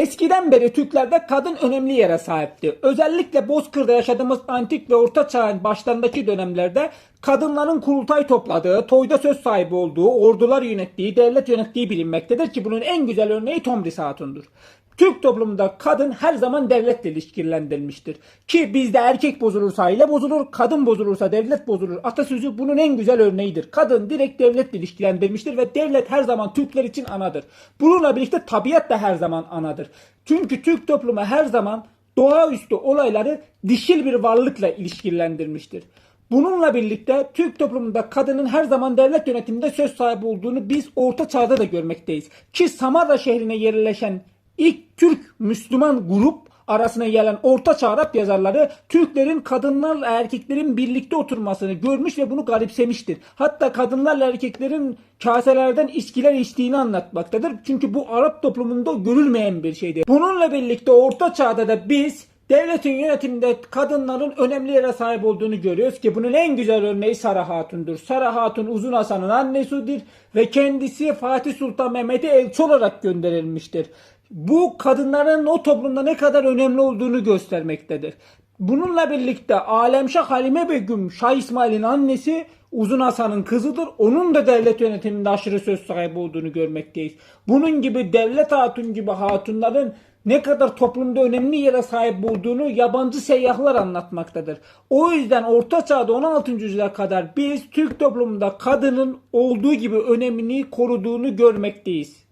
Eskiden beri Türklerde kadın önemli yere sahipti. Özellikle Bozkır'da yaşadığımız antik ve orta çağın başlarındaki dönemlerde kadınların kurultay topladığı, toyda söz sahibi olduğu, ordular yönettiği, devlet yönettiği bilinmektedir ki bunun en güzel örneği Tomris Hatun'dur. Türk toplumunda kadın her zaman devletle ilişkilendirilmiştir. Ki bizde erkek bozulursa aile bozulur, kadın bozulursa devlet bozulur. Atasözü bunun en güzel örneğidir. Kadın direkt devletle ilişkilendirilmiştir ve devlet her zaman Türkler için anadır. Bununla birlikte tabiat da her zaman anadır. Çünkü Türk toplumu her zaman doğaüstü olayları dişil bir varlıkla ilişkilendirmiştir. Bununla birlikte Türk toplumunda kadının her zaman devlet yönetiminde söz sahibi olduğunu biz Orta Çağ'da da görmekteyiz. Ki Samarra şehrine yerleşen ilk Türk Müslüman grup arasına gelen Orta Çağ Arap yazarları Türklerin kadınlarla erkeklerin birlikte oturmasını görmüş ve bunu garipsemiştir. Hatta kadınlarla erkeklerin kaselerden içkiler içtiğini anlatmaktadır. Çünkü bu Arap toplumunda görülmeyen bir şeydir. Bununla birlikte Orta Çağ'da da biz Devletin yönetiminde kadınların önemli yere sahip olduğunu görüyoruz ki bunun en güzel örneği Sara Hatun'dur. Sara Hatun Uzun Hasan'ın annesidir ve kendisi Fatih Sultan Mehmet'e elçi olarak gönderilmiştir. Bu kadınların o toplumda ne kadar önemli olduğunu göstermektedir. Bununla birlikte Alemşah Halime Begüm Şah İsmail'in annesi Uzun Hasan'ın kızıdır. Onun da devlet yönetiminde aşırı söz sahibi olduğunu görmekteyiz. Bunun gibi devlet hatun gibi hatunların ne kadar toplumda önemli yere sahip olduğunu yabancı seyyahlar anlatmaktadır. O yüzden Orta Çağ'da 16. yüzyıla kadar biz Türk toplumunda kadının olduğu gibi önemini koruduğunu görmekteyiz.